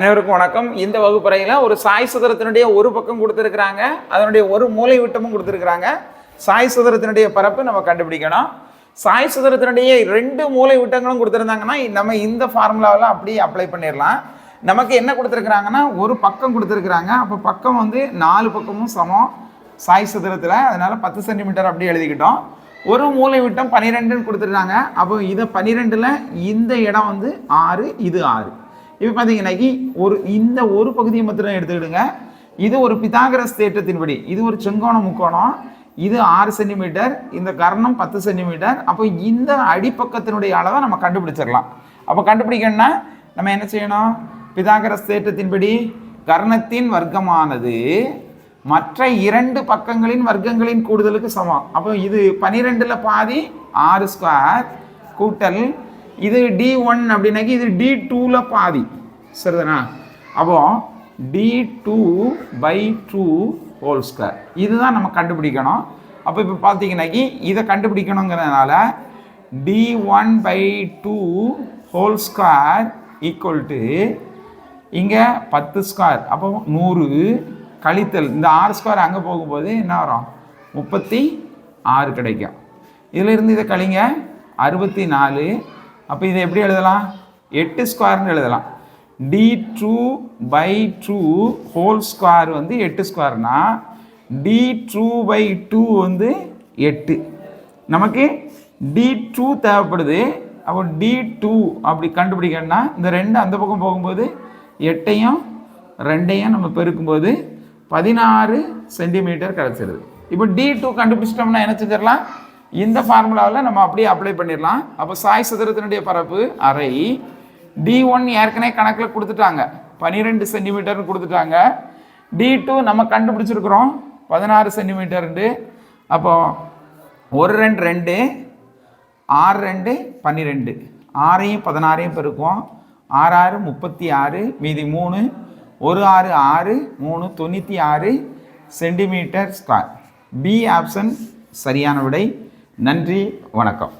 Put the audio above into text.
அனைவருக்கும் வணக்கம். இந்த வகுப்பறையில் ஒரு சாய் சுதரத்தினுடைய ஒரு பக்கம் கொடுத்துருக்குறாங்க. அதனுடைய ஒரு மூலை விட்டமும் கொடுத்துருக்குறாங்க. சாய் சுதரத்தினுடைய பரப்பு நம்ம கண்டுபிடிக்கணும். சாய் சுதரத்தினுடைய ரெண்டு மூலை விட்டங்களும் கொடுத்துருந்தாங்கன்னா நம்ம இந்த ஃபார்முலாவில் அப்படியே அப்ளை பண்ணிடலாம் நமக்கு என்ன கொடுத்துருக்குறாங்கன்னா ஒரு பக்கம் கொடுத்துருக்குறாங்க. அப்போ பக்கம் வந்து நாலு பக்கமும் சமம். சாய் சுதரத்தில். அதனால் பத்து சென்டிமீட்டர் அப்படியே எழுதிக்கிட்டோம். ஒரு மூலை விட்டம் பன்னிரெண்டுன்னு கொடுத்துருக்காங்க அப்போ இதை பன்னிரெண்டில் இந்த இடம் வந்து ஆறு இது ஆறு. இப்போ பார்த்தீங்கன்னாக்கி ஒரு இந்த ஒரு பகுதியை மாத்திரம் எடுத்துக்கிடுங்க. இது ஒரு பிதாகரஸ் தேட்டத்தின்படி இது ஒரு செங்கோண முக்கோணம் இது ஆறு சென்டிமீட்டர் இந்த கர்ணம் பத்து சென்டிமீட்டர் அப்போ இந்த அடிப்பக்கத்தினுடைய அளவை நம்ம கண்டுபிடிச்சிடலாம். அப்போ கண்டுபிடிக்கணும்னா நம்ம என்ன செய்யணும்? பிதாகரஸ் தேட்டத்தின்படி கர்ணத்தின் வர்க்கமானது மற்ற இரண்டு பக்கங்களின் வர்க்கங்களின் கூடுதலுக்கு சமம். அப்போ இது பனிரெண்டில் பாதி ஆறு ஸ்கொயர் கூட்டல் இது டி ஒன் அப்படின்னாக்கி இது டி டூவில் பாதி. சரிதானா? அப்போ d two by two whole square இதுதான் நம்ம கண்டுபிடிக்கணும். அப்போ இப்போ பார்த்தீங்கன்னாக்கி இதை கண்டுபிடிக்கணுங்கிறதுனால d one by two whole square equal to இங்கே பத்து ஸ்கொயர் அப்போ நூறு கழித்தல். இந்த ஆறு ஸ்கொயர் அங்கே போகும்போது என்ன வரும்? முப்பத்தி ஆறு கிடைக்கும். இதிலிருந்து இதை கழிங்க. அறுபத்தி நாலு அப்போ இதை எப்படி எழுதலாம்? எட்டு ஸ்கொயர்னு எழுதலாம். D two by two whole square வந்து எட்டு ஸ்கொயர்னா டி டூ பை டூ வந்து எட்டு. நமக்கு டி டூ தேவைப்படுது. அப்போ டி டூ அப்படி கண்டுபிடிக்கணும்னா இந்த ரெண்டு அந்த பக்கம் போகும்போது எட்டையும் ரெண்டையும் நம்ம பெருக்கும்போது பதினாறு சென்டிமீட்டர் கிடச்சிருது இப்போ டி டூ கண்டுபிடிச்சிட்டோம்னா என்ன செஞ்சிடலாம்? இந்த ஃபார்முலாவில் நம்ம அப்படியே அப்ளை பண்ணிடலாம். அப்போ சாய் சதுரத்தினுடைய பரப்பு அரை. டி ஒன் ஏற்கனவே கணக்கில் கொடுத்துட்டாங்க. பன்னிரெண்டு சென்டிமீட்டர்னு கொடுத்துட்டாங்க. டி டூ நம்ம கண்டுபிடிச்சிருக்கிறோம். பதினாறு சென்டிமீட்டர்ண்டு அப்போ ஒரு ரெண்டு ரெண்டு. ஆறு ரெண்டு பன்னிரெண்டு. ஆறையும் பதினாறையும் பெருக்குவோம். ஆறு ஆறு முப்பத்தி ஆறு. மீதி மூணு. ஒரு ஆறு ஆறு. மூணு தொண்ணூற்றி ஆறு சென்டிமீட்டர் ஸ்கொயர் பி ஆப்ஷன் சரியான விடை. நன்றி வணக்கம்.